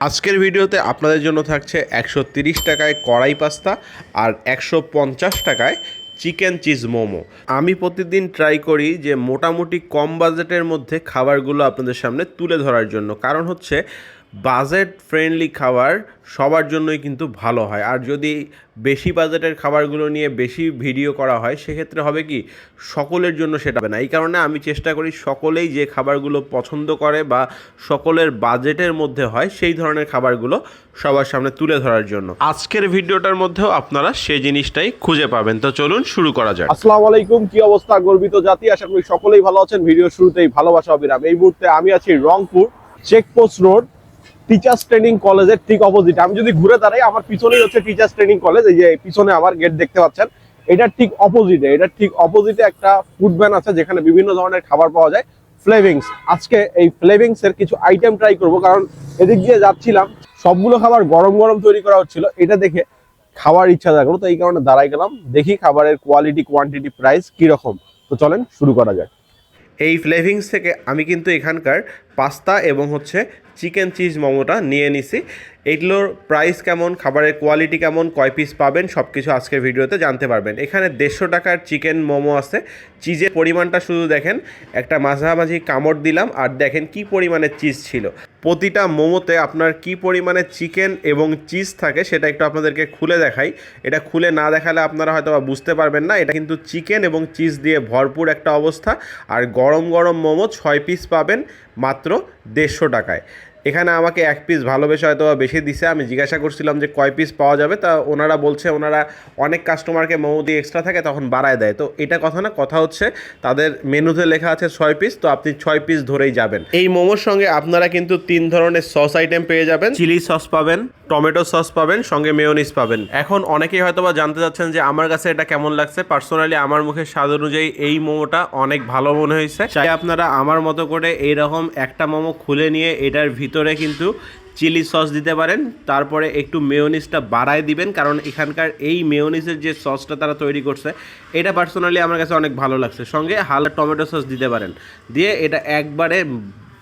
আজকের ভিডিওতে আপনাদের জন্য থাকছে একশো টাকায় কড়াই পাস্তা আর একশো পঞ্চাশ টাকায় চিকেন চিজ মোমো। আমি প্রতিদিন ট্রাই করি যে মোটামুটি কম বাজেটের মধ্যে খাবারগুলো আপনাদের সামনে তুলে ধরার জন্য। কারণ হচ্ছে বাজেট ফ্রেন্ডলি খাবার সবার জন্যই কিন্তু ভালো হয়। আর যদি বেশি বাজেটের খাবারগুলো নিয়ে বেশি ভিডিও করা হয়, সেক্ষেত্রে হবে কি, সকলের জন্য সেটা হবে না। এই কারণে আমি চেষ্টা করি সকলেই যে খাবারগুলো পছন্দ করে বা সকলের বাজেটের মধ্যে হয়, সেই ধরনের খাবারগুলো সবার সামনে তুলে ধরার জন্য। আজকের ভিডিওটার মধ্যেও আপনারা সেই জিনিসটাই খুঁজে পাবেন। তো চলুন শুরু করা যাক। আসসালামু আলাইকুম, কি অবস্থা? গর্বিত জাতি, আশা করি সকলেই ভালো আছেন। ভিডিও শুরুতেই ভালোবাসা, অবিরাম। এই মুহূর্তে আমি আছি Rangpur, checkpost road teachers training কলেজের ঠিক অপোজিট আমি যদি ঘুরে দাঁড়াই, আমার পিছনেই হচ্ছে টিচার্স ট্রেনিং কলেজ এই যে পিছনে আমার গেট দেখতে পাচ্ছেন এটার ঠিক অপোজিটে এটার ঠিক অপোজিটে একটা ফুড ভ্যান আছে, যেখানে বিভিন্ন ধরনের খাবার পাওয়া যায় ফ্লেভিংস আজকে এই ফ্লেভিংস এর কিছু আইটেম ট্রাই করব, কারণ এদিক দিয়ে যাচ্ছিলাম, সবগুলো খাবার গরম গরম তৈরি করা হচ্ছিল, এটা দেখে খাওয়ার ইচ্ছা জাগলো তো এই কারণে দাঁড়াই গেলাম, দেখি খাবারের কোয়ালিটি কোয়ান্টিটি প্রাইস কীরকম। তো চলেন শুরু করা যাক। এই ফ্লেভিংস থেকে আমি কিন্তু এখানকার পাস্তা এবং হচ্ছে চিকেন চিজ মোমোটা নিয়ে নিছি। এগুলোর প্রাইস কেমন, খাবারের কোয়ালিটি কেমন, কয় পিস পাবেন সব কিছু আজকের ভিডিওতে জানতে পারবেন। এখানে দেড়শো টাকার চিকেন মোমো আছে। চিজের পরিমাণটা শুধু দেখেন, একটা মাঝামাঝি কামড় দিলাম আর দেখেন কি পরিমাণের চিজ ছিল। প্রতিটা মোমোতে আপনার কি পরিমাণে চিকেন এবং চিজ থাকে সেটা একটু আপনাদেরকে খুলে দেখাই। এটা খুলে না দেখালে আপনারা হয়তো বা বুঝতে পারবেন না। এটা কিন্তু চিকেন এবং চিজ দিয়ে ভরপুর একটা অবস্থা। আর গরম গরম মোমো ছয় পিস পাবেন মাত্র দেড়শো টাকায়। এখানে আমাকে এক পিস ভালোবেসে হয়তো বা বেশি দিছে। আমি জিজ্ঞাসা করছিলাম যে কয় পিস পাওয়া যাবে। তা ওনারা বলছে, ওনারা অনেক কাস্টমারকে মোমো দিয়ে এক্সট্রা থাকে, তখন বাড়ায় দেয়। তো এটা কথা না, কথা হচ্ছে তাদের মেনুতে লেখা আছে ছয় পিস তো আপনি ছয় পিস ধরেই যাবেন। এই মোমোর সঙ্গে আপনারা কিন্তু তিন ধরনের সস আইটেম পেয়ে যাবেন। চিলি সস পাবেন টমেটো সস পাবেন, সঙ্গে মেয়োনিজ পাবেন। এখন অনেকেই হয়তো বা জানতে চাচ্ছেন যে আমার কাছে এটা কেমন লাগছে। পার্সোনালি আমার মুখে স্বাদ অনুযায়ী এই মোমোটা অনেক ভালো মনে হয়েছে। চাই আপনারা আমার মতো করে এইরকম একটা মোমো খুলে নিয়ে এটার ভিতরে কিন্তু চিলি সস দিতে পারেন। তারপরে একটু মেয়োনিজটা বাড়ায় দিবেন, কারণ এখানকার এই মেয়োনিজের যে সসটা তারা তৈরি করছে, এটা পার্সোনালি আমার কাছে অনেক ভালো লাগছে। সঙ্গে হালকা টমেটো সস দিতে পারেন। দিয়ে এটা একবারে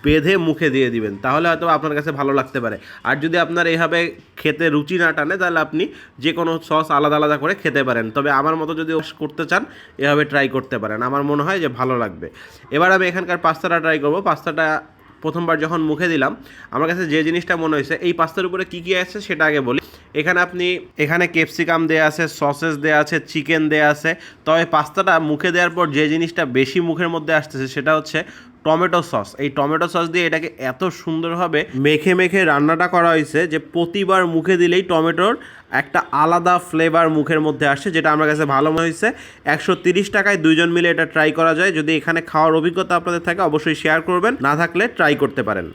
বেঁধে মুখে দিয়ে দিবেন, তাহলে হয়তো আপনার কাছে ভালো লাগতে পারে। আর যদি আপনার এইভাবে খেতে রুচি না টানে, তাহলে আপনি যে কোনো সস আলাদা আলাদা করে খেতে পারেন। তবে আমার মতো যদি করতে চান, এভাবে ট্রাই করতে পারেন। আমার মনে হয় যে ভালো লাগবে। এবার আমি এখানকার পাস্তাটা ট্রাই করব। পাস্তাটা প্রথমবার যখন মুখে দিলাম, আমার কাছে যে জিনিসটা মনে হয়েছে, এই পাস্তার উপরে কী কী আছে সেটা আগে বলি। এখানে আপনি, এখানে ক্যাপসিকাম দেয়া আছে সসেস দেয়া আছে চিকেন দেয়া আছে। তবে পাস্তাটা মুখে দেওয়ার পর যে জিনিসটা বেশি মুখের মধ্যে আসতেছে সেটা হচ্ছে টমেটো সস। এই টমেটো সস দিয়ে এটাকে এত সুন্দরভাবে মেখে মেখে রান্নাটা করা হয়েছে যে প্রতিবার মুখে দিলেই টমেটোর একটা আলাদা ফ্লেভার মুখের মধ্যে আসছে যেটা আমার কাছে ভালো মনে হয়েছে। একশো তিরিশ টাকায় দুইজন মিলে এটা ট্রাই করা যায়। যদি এখানে খাওয়ার অভিজ্ঞতা আপনাদের থাকে, অবশ্যই শেয়ার করবেন। না থাকলে ট্রাই করতে পারেন।